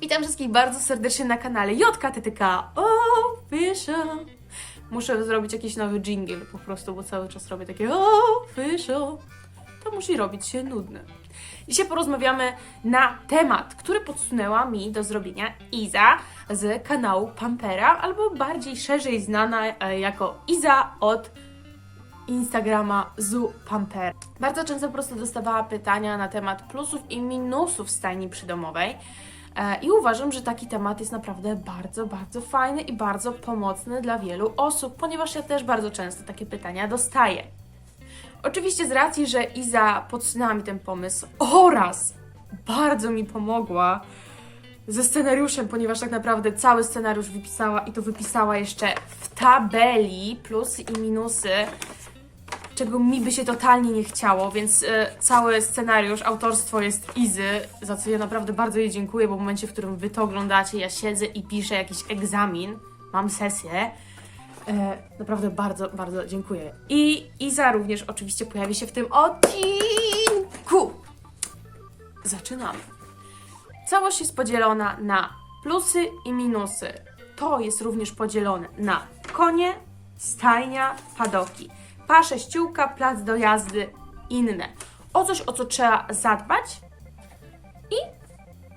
Witam wszystkich bardzo serdecznie na kanale JKTTK Official. Muszę zrobić jakiś nowy jingle po prostu, bo cały czas robię takie official. To musi robić się nudne. Dzisiaj porozmawiamy na temat, który podsunęła mi do zrobienia Iza z kanału Pampera, albo bardziej szerzej znana e, jako Iza od Instagrama Zu Pamper. Bardzo często po prostu dostawała pytania na temat plusów i minusów stajni przydomowej. E, I uważam, że taki temat jest naprawdę bardzo, bardzo fajny i bardzo pomocny dla wielu osób, ponieważ ja też bardzo często takie pytania dostaję. Oczywiście z racji, że Iza podsunęła mi ten pomysł oraz bardzo mi pomogła ze scenariuszem, ponieważ tak naprawdę cały scenariusz wypisała i to wypisała jeszcze w tabeli plusy i minusy, czego mi by się totalnie nie chciało, więc e, cały scenariusz, autorstwo jest Izy, za co ja naprawdę bardzo jej dziękuję, bo w momencie, w którym wy to oglądacie, ja siedzę i piszę jakiś egzamin, mam sesję. E, naprawdę bardzo, bardzo dziękuję. I Iza również oczywiście pojawi się w tym odcinku. Zaczynamy. Całość jest podzielona na plusy i minusy. To jest również podzielone na konie, stajnia, padoki, pasze, ściółka, plac do jazdy, inne. O coś, o co trzeba zadbać i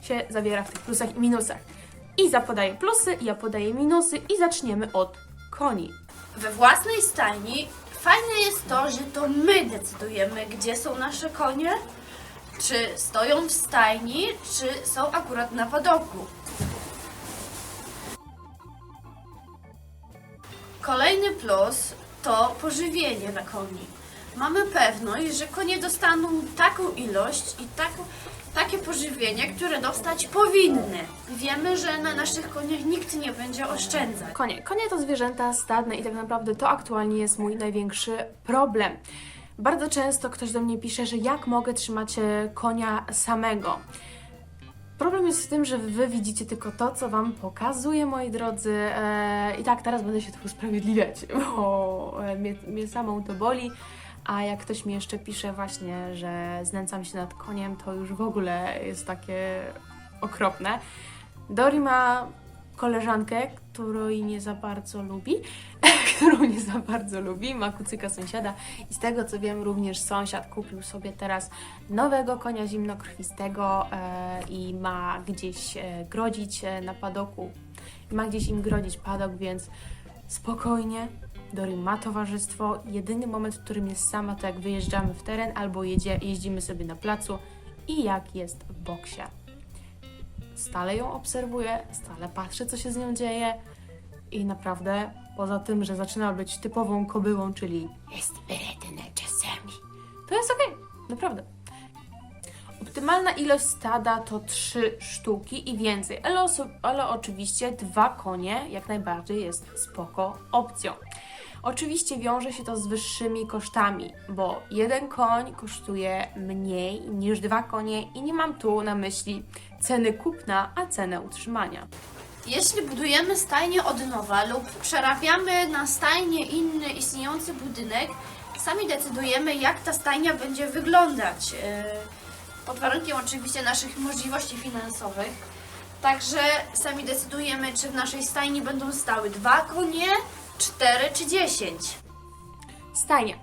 się zawiera w tych plusach i minusach. Iza podaje plusy, ja podaję minusy i zaczniemy od koni. We własnej stajni fajne jest to, że to my decydujemy, gdzie są nasze konie, czy stoją w stajni, czy są akurat na padoku. Kolejny plus to pożywienie na koni. Mamy pewność, że konie dostaną taką ilość i taką, takie pożywienie, które dostać powinny. Wiemy, że na naszych koniach nikt nie będzie oszczędzać. Konie. Konie to zwierzęta stadne i tak naprawdę to aktualnie jest mój największy problem. Bardzo często ktoś do mnie pisze, że jak mogę trzymać e, konia samego. Problem jest w tym, że wy widzicie tylko to, co wam pokazuję, moi drodzy. E, I tak, teraz będę się tu usprawiedliwiać, bo e, mnie, mnie samą to boli. A jak ktoś mi jeszcze pisze właśnie, że znęcam się nad koniem, to już w ogóle jest takie okropne. Dori ma koleżankę, której nie za bardzo lubi, którą nie za bardzo lubi, ma kucyka sąsiada i z tego co wiem również sąsiad kupił sobie teraz nowego konia zimnokrwistego e, i ma gdzieś e, grodzić e, na padoku, ma gdzieś im grodzić padok, więc spokojnie, Dori ma towarzystwo. Jedyny moment, w którym jest sama, to jak wyjeżdżamy w teren albo jedzie, jeździmy sobie na placu i jak jest w boksie stale ją obserwuję, stale patrzę, co się z nią dzieje i naprawdę, poza tym, że zaczyna być typową kobyłą, czyli jest wredna czasami, to jest okej, naprawdę. Optymalna ilość stada to trzy sztuki i więcej, ale, ale oczywiście dwa konie jak najbardziej jest spoko opcją. Oczywiście wiąże się to z wyższymi kosztami, bo jeden koń kosztuje mniej niż dwa konie i nie mam tu na myśli ceny kupna, a cenę utrzymania. Jeśli budujemy stajnię od nowa lub przerabiamy na stajnię inny istniejący budynek, sami decydujemy, jak ta stajnia będzie wyglądać. Yy, Pod warunkiem oczywiście naszych możliwości finansowych. Także sami decydujemy, czy w naszej stajni będą stały dwa konie, cztery czy dziesięć. Stajnia.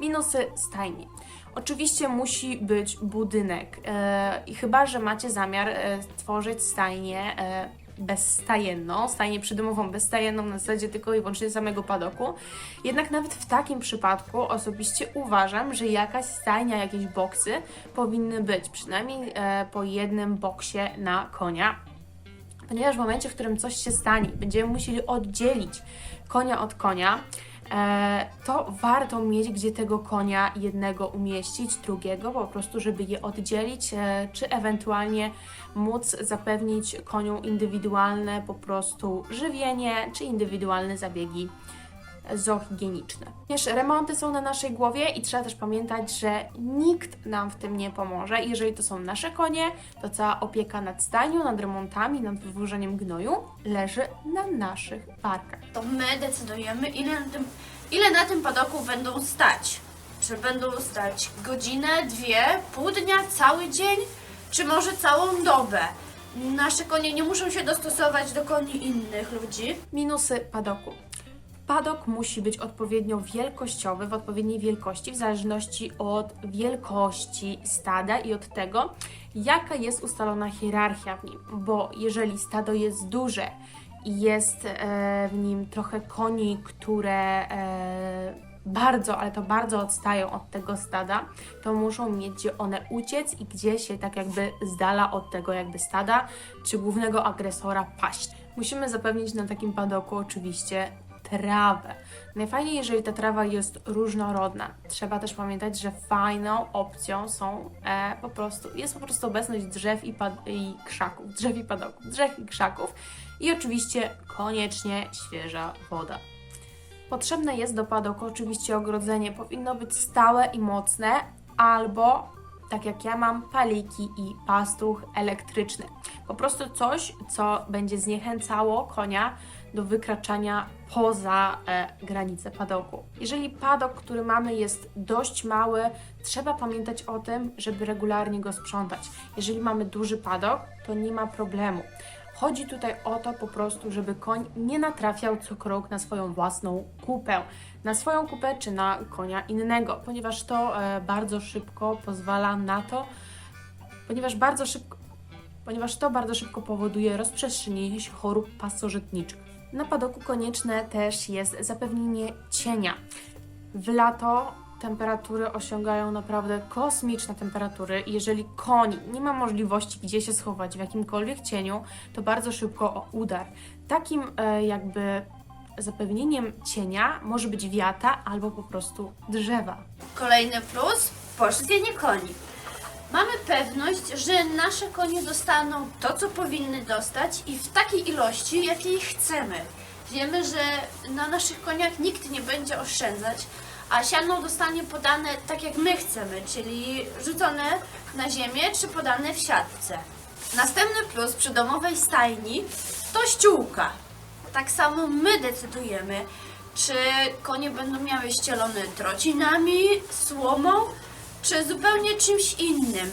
Minusy stajni. Oczywiście musi być budynek e, i chyba, że macie zamiar e, stworzyć stajnię e, bezstajenną, stajnię przydomową bezstajenną na zasadzie tylko i wyłącznie samego padoku. Jednak nawet w takim przypadku osobiście uważam, że jakaś stajnia, jakieś boksy powinny być, przynajmniej e, po jednym boksie na konia ponieważ w momencie, w którym coś się stanie, będziemy musieli oddzielić konia od konia, e, to warto mieć gdzie tego konia jednego umieścić, drugiego po prostu, żeby je oddzielić, e, czy ewentualnie móc zapewnić koniom indywidualne po prostu żywienie, czy indywidualne zabiegi zoohigieniczne. Również remonty są na naszej głowie i trzeba też pamiętać, że nikt nam w tym nie pomoże. Jeżeli to są nasze konie, to cała opieka nad stajnią, nad remontami, nad wywożeniem gnoju leży na naszych barkach. To my decydujemy, ile na tym, ile na tym padoku będą stać. Czy będą stać godzinę, dwie, pół dnia, cały dzień, czy może całą dobę. nasze konie nie muszą się dostosować do koni innych ludzi. Minusy padoku. Padok musi być odpowiednio wielkościowy, w odpowiedniej wielkości, w zależności od wielkości stada i od tego, jaka jest ustalona hierarchia w nim. Bo jeżeli stado jest duże i jest e, w nim trochę koni, które e, bardzo, ale to bardzo odstają od tego stada, to muszą mieć gdzie one uciec i gdzie się tak jakby z dala od tego jakby stada czy głównego agresora paść. Musimy zapewnić na takim padoku oczywiście trawę. Najfajniej, jeżeli ta trawa jest różnorodna. Trzeba też pamiętać, że fajną opcją są e, po prostu, jest po prostu obecność drzew i, i krzaków, drzew i padoków, drzew i krzaków i oczywiście koniecznie świeża woda. Potrzebne jest do padoku oczywiście ogrodzenie. Powinno być stałe i mocne, albo tak jak ja mam, paliki i pastuch elektryczny. Po prostu coś, co będzie zniechęcało konia do wykraczania poza e, granice padoku. Jeżeli padok, który mamy, jest dość mały, trzeba pamiętać o tym, żeby regularnie go sprzątać. Jeżeli mamy duży padok, to nie ma problemu. Chodzi tutaj o to po prostu, żeby koń nie natrafiał co krok na swoją własną kupę, na swoją kupę czy na konia innego, ponieważ to e, bardzo szybko pozwala na to, ponieważ bardzo szybko, ponieważ to bardzo szybko powoduje rozprzestrzenienie się chorób pasożytniczych. Na padoku konieczne też jest zapewnienie cienia. W lato temperatury osiągają naprawdę kosmiczne temperatury jeżeli koń nie ma możliwości gdzie się schować w jakimkolwiek cieniu, to bardzo szybko o udar. Takim e, jakby zapewnieniem cienia może być wiata albo po prostu drzewa. Kolejny plus pożywienie koni. Mamy pewność, że nasze konie dostaną to, co powinny dostać i w takiej ilości, jakiej chcemy. Wiemy, że na naszych koniach nikt nie będzie oszczędzać, a siano dostanie podane tak, jak my chcemy, czyli rzucone na ziemię czy podane w siatce. Następny plus przy domowej stajni to ściółka. Tak samo my decydujemy, czy konie będą miały ścielone trocinami, słomą, czy zupełnie czymś innym.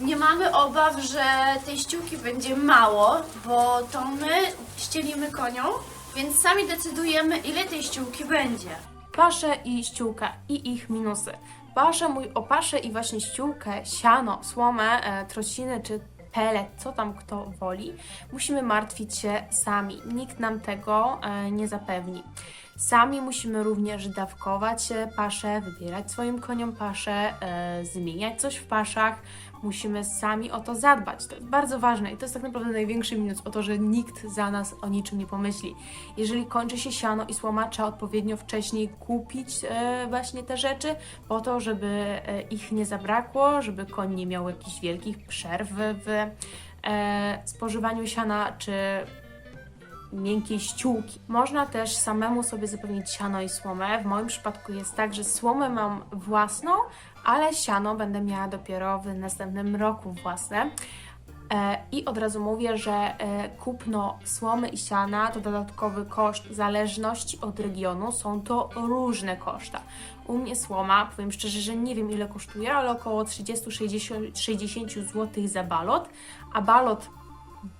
Nie mamy obaw, że tej ściółki będzie mało, bo to my ścielimy koniom, więc sami decydujemy, ile tej ściółki będzie. Pasze i ściółka i ich minusy. Pasze, mój o paszę i właśnie ściółkę, siano, słomę, e, trociny czy pelet, co tam kto woli, musimy martwić się sami. Nikt nam tego e, nie zapewni. Sami musimy również dawkować e, paszę, wybierać swoim koniom paszę, e, zmieniać coś w paszach. Musimy sami o to zadbać. To jest bardzo ważne i to jest tak naprawdę największy minus o to, że nikt za nas o niczym nie pomyśli. Jeżeli kończy się siano i słoma, trzeba odpowiednio wcześniej kupić e, właśnie te rzeczy po to, żeby e, ich nie zabrakło, żeby koń nie miał jakichś wielkich przerw w e, spożywaniu siana czy miękkiej ściółki. Można też samemu sobie zapewnić siano i słomę. W moim przypadku jest tak, że słomę mam własną, ale siano będę miała dopiero w następnym roku własne. E, I od razu mówię, że e, kupno słomy i siana to dodatkowy koszt w zależności od regionu. Są to różne koszta. U mnie słoma, powiem szczerze, że nie wiem ile kosztuje, ale około 30-60 60 zł za balot, a balot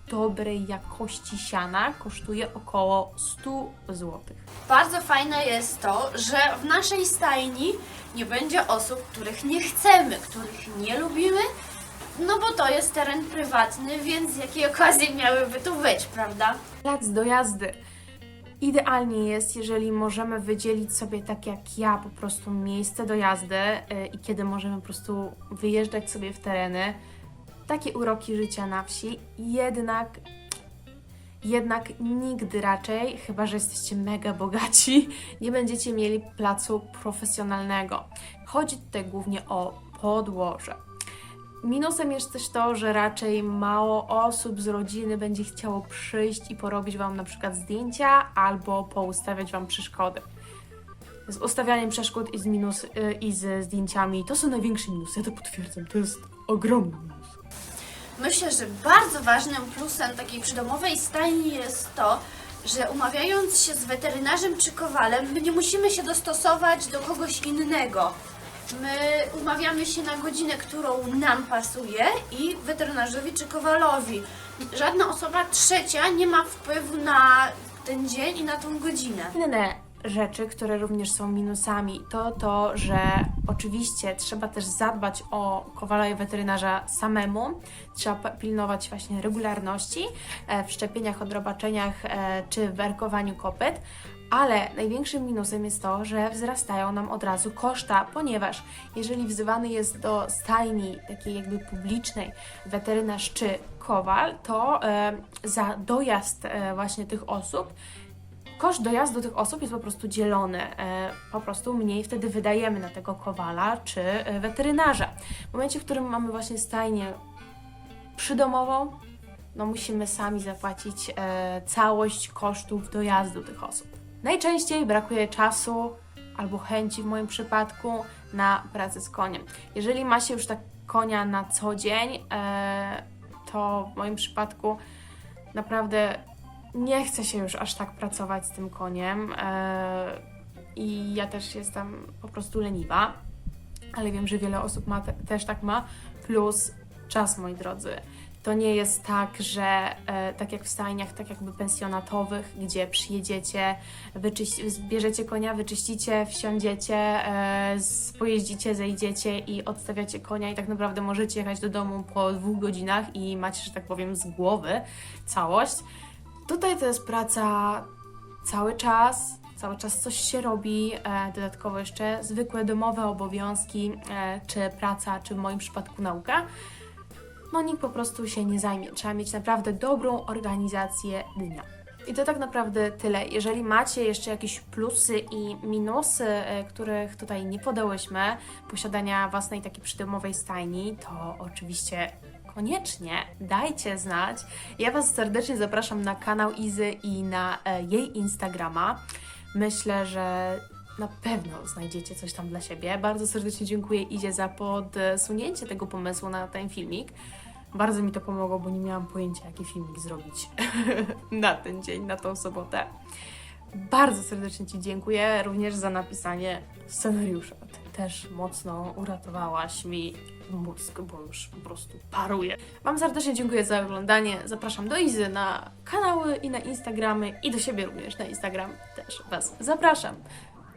dobrej jakości siana kosztuje około 100 zł. Bardzo fajne jest to, że w naszej stajni nie będzie osób, których nie chcemy, których nie lubimy, no bo to jest teren prywatny, więc z jakiej okazji miałyby tu być, prawda? Plac do jazdy. Idealnie jest, jeżeli możemy wydzielić sobie, tak jak ja, po prostu miejsce do jazdy yy, i kiedy możemy po prostu wyjeżdżać sobie w tereny. Takie uroki życia na wsi. Jednak, jednak nigdy raczej, chyba że jesteście mega bogaci, nie będziecie mieli placu profesjonalnego. Chodzi tutaj głównie o podłoże. Minusem jest też to, że raczej mało osób z rodziny będzie chciało przyjść i porobić Wam na przykład zdjęcia albo poustawiać Wam przeszkody. Z ustawianiem przeszkód i z, minus, y, i ze zdjęciami to są największe minusy, ja to potwierdzam, to jest ogromny minus. Myślę, że bardzo ważnym plusem takiej przydomowej stajni jest to, że umawiając się z weterynarzem czy kowalem, my nie musimy się dostosować do kogoś innego. My umawiamy się na godzinę, którą nam pasuje i weterynarzowi czy kowalowi. żadna osoba trzecia nie ma wpływu na ten dzień i na tą godzinę. Inne rzeczy, które również są minusami, to to, że oczywiście trzeba też zadbać o kowala i weterynarza samemu. Trzeba pilnować właśnie regularności e, w szczepieniach, odrobaczeniach e, czy w werkowaniu kopyt. Ale największym minusem jest to, że wzrastają nam od razu koszta, ponieważ jeżeli wzywany jest do stajni takiej jakby publicznej weterynarz czy kowal, to e, za dojazd właśnie tych osób koszt dojazdu tych osób jest po prostu dzielony. E, Po prostu mniej wtedy wydajemy na tego kowala czy e, weterynarza. W momencie, w którym mamy właśnie stajnię przydomową, no musimy sami zapłacić e, całość kosztów dojazdu tych osób. Najczęściej brakuje czasu albo chęci w moim przypadku na pracę z koniem. Jeżeli ma się już tak konia na co dzień, to w moim przypadku naprawdę nie chce się już aż tak pracować z tym koniem e, i ja też jestem po prostu leniwa, ale wiem, że wiele osób ma te, też tak ma, plus czas, moi drodzy. To nie jest tak, że e, tak jak w stajniach, tak jakby pensjonatowych, gdzie przyjedziecie, zbierzecie konia, wyczyścicie, wsiądziecie, e, pojeździcie, zejdziecie i odstawiacie konia i tak naprawdę możecie jechać do domu po dwóch godzinach i macie, że tak powiem, z głowy całość. Tutaj to jest praca cały czas, cały czas coś się robi, e, dodatkowo jeszcze zwykłe domowe obowiązki, e, czy praca, czy w moim przypadku nauka. No nikt po prostu się nie zajmie. Trzeba mieć naprawdę dobrą organizację dnia. I to tak naprawdę tyle. Jeżeli macie jeszcze jakieś plusy i minusy, e, których tutaj nie podałyśmy, posiadania własnej takiej przydomowej stajni, to oczywiście koniecznie dajcie znać. Ja Was serdecznie zapraszam na kanał Izy i na e, jej Instagrama. Myślę, że na pewno znajdziecie coś tam dla siebie. Bardzo serdecznie dziękuję Izie za podsunięcie tego pomysłu na ten filmik. Bardzo mi to pomogło, bo nie miałam pojęcia, jaki filmik zrobić na ten dzień, na tą sobotę. Bardzo serdecznie Ci dziękuję również za napisanie scenariusza. Ty też mocno uratowałaś mi mózg, bo już po prostu paruje. Wam serdecznie dziękuję za oglądanie. Zapraszam do Izy na kanały i na Instagramy i do siebie również na Instagram też Was zapraszam.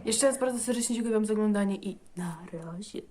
Jeszcze raz bardzo serdecznie dziękuję Wam za oglądanie i na razie.